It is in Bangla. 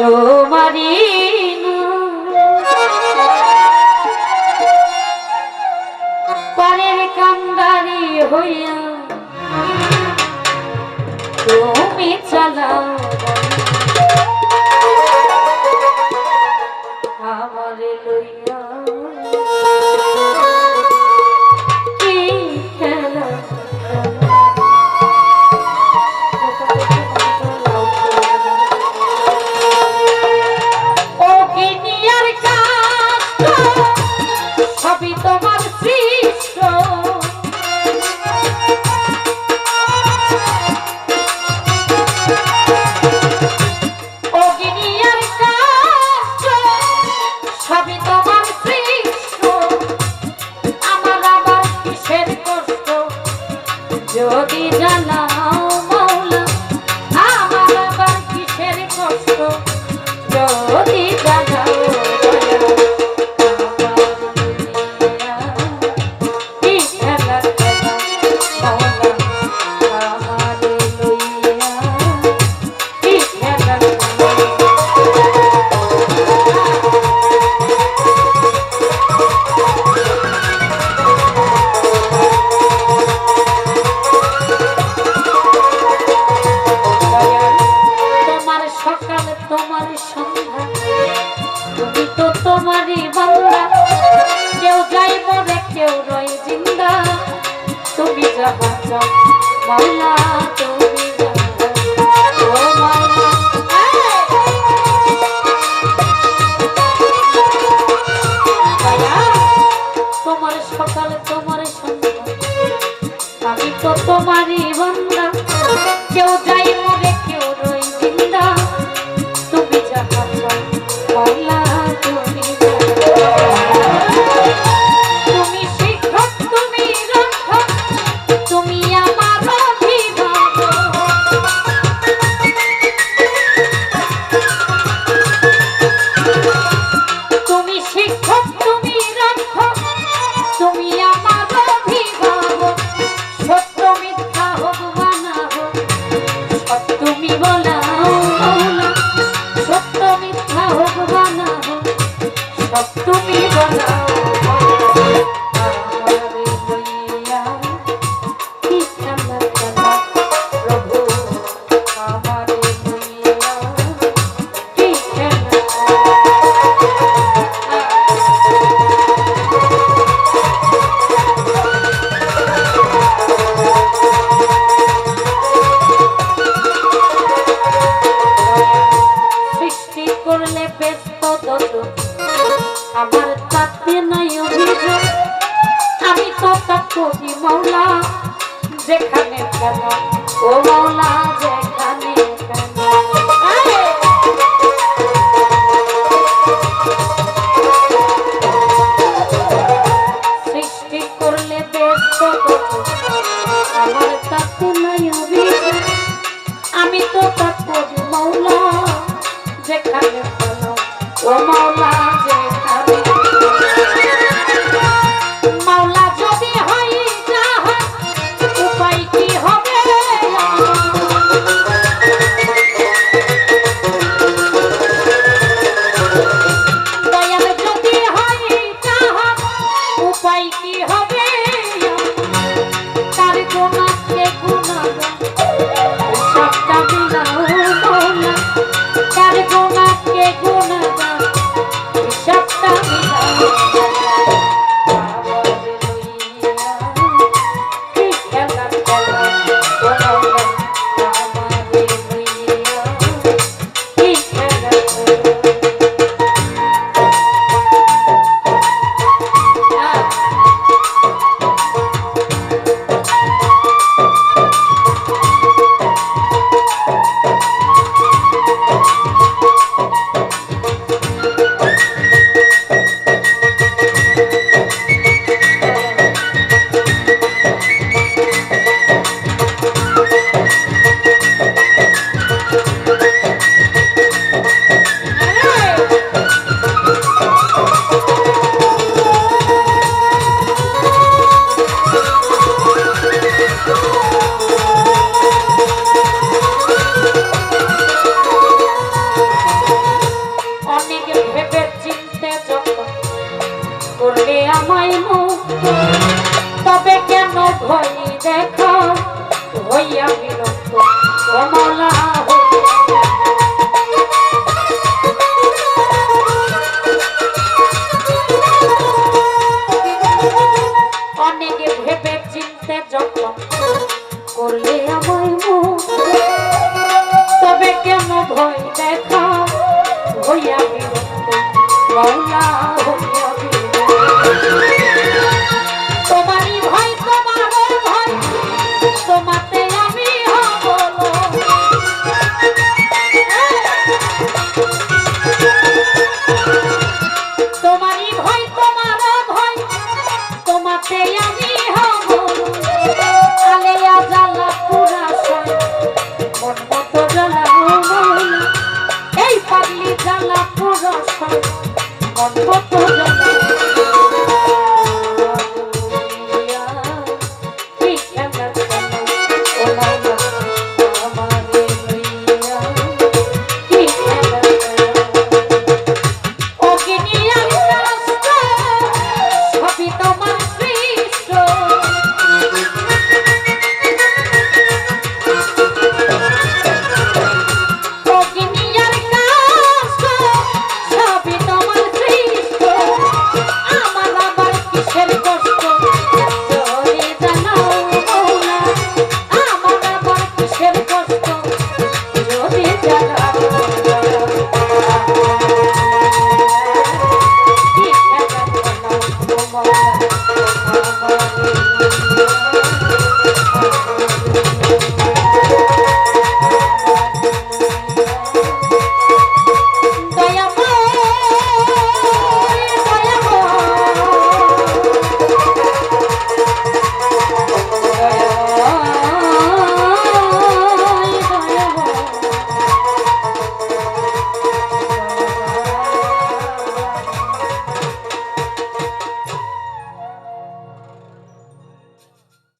তোমারি পরের কান্দারি হইয়া মস্ত তোমার সন্ধ্যা, তুমি তো তোমারই বাংলা কেউ যাই মনে, কেউ রয়ে জিন্দা। তুমি যাহা বাংলা তো বানাও সব তুমি বানাও। আমার তাতে নাই অভিযোগ। আমি তো তা কবি মৌলা যেখানে ও মৌলা যেখানে আমায় মুখ তবে কেন ভয় দেখা? হইয়া বিরক্ত কমলা